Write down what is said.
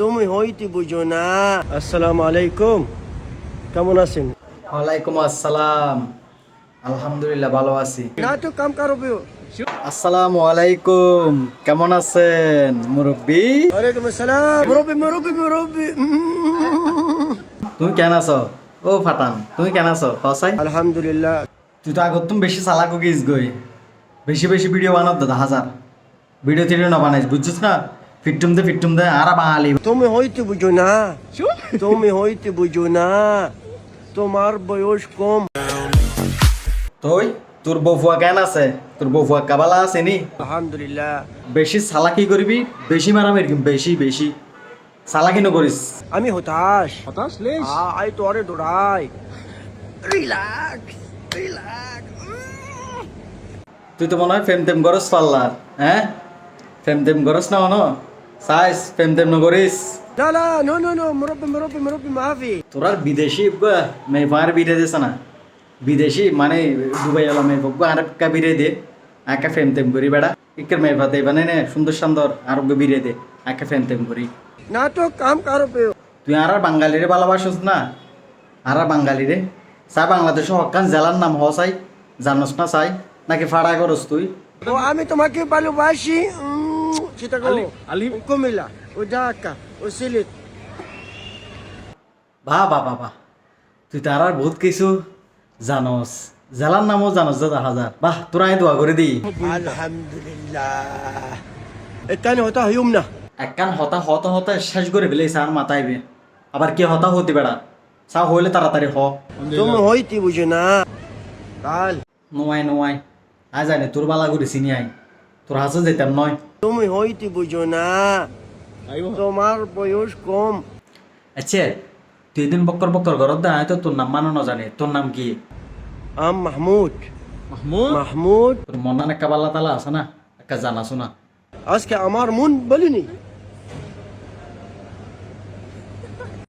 তুমি হইতে বুঝো না। আসসালামু আলাইকুম। কেমন আছেন? ওয়ালাইকুম আসসালাম। আলহামদুলিল্লাহ ভালো আছি। না তো কাম কারও আসসালামু আলাইকুম। কেমন আছেন মুরব্বী? ওয়ালাইকুম আসসালাম। মুরব্বি মুরব্বি মুরব্বি। তুমি কেন আছো? ও ফাটান তুমি কেন আছো? আলহামদুলিল্লাহ। তুই তো আগত তুমি বেশি চালাকো গিস গই। বেশি বেশি ভিডিও বানাত দাদা হাজার। ভিডিও টিডিও না বানাইস বুঝছিস না? ফিটুম দে ফিটুম দে আর বাঙালি তুমি হইতে বুঝো না তুমি হইতে বুঝো না তোমার বয়স কম তুই তোর বউফুয়া কেন আছে তোর বউফুয়া কাবালা আছে নি আলহামদুলিল্লাহ বেশি চালাকি করবি বেশি মারামারি বেশি বেশি চালাকি নকরিস আমি হতাশ হতাশ লেস আই তো আরে দৌড়াই রিল্যাক্স রিল্যাক্স তুই তো মনে হয় ফেম টেম করস পাল্লার হ্যাঁ ফেম টেম করস না মনো সাইস ফেমদেম নগরিস না না নো নো নো মুরব্বি মুরব্বি মুরব্বি মাফি তোরার বিদেশি মেয়ে ফার বিরে দেশ না বিদেশি মানে দুবাই আলা মেয়ে বকবা আর একটা বিরে দে আকা ফেমতেম করি বেড়া ইকের মেয়ে ভাতে মানে নে সুন্দর সুন্দর আরব্য বিরে দে আকা ফেমতেম করি না তো কাম কারও পেও তুই আর বাঙালিরে ভালোবাসস না আর বাঙালিরে চা বাংলাদেশ হকান জেলার নাম হ চাই জানস না চাই নাকি ফাড়া করস তুই তো আমি তোমাকে ভালোবাসি তুই তার আর বহুত কিছু জানস। জেলার নামও জানস দাদা হাজার বাহ দোয়া করে দি আলহামদুলিল্লাহ। হতা হইম না। একান হতা হতা হতা শেষ করে ফেলে সার মাথাইবে আবার কে হতা হতে বেড়া? সা হইলে তাড়াতাড়ি হ। তুমি হইতি বুঝে না। কাল। নোয়াই নোয়াই আজ জানে তোর বালা করে চিনি আই। তোর হাসে যেতাম নয় তুমি হইতে বুঝো না। তোমার বয়স কম। আচ্ছা তুই দিন বক্কর বক্কর ঘরত দা তো তোর নাম মানো না জানে তোর নাম কি? আম মাহমুদ। মাহমুদ? মাহমুদ। তোর মন একটা বাল্লা তালা আছে না? একটা জানা শোনা আজকে আমার মন বলিনি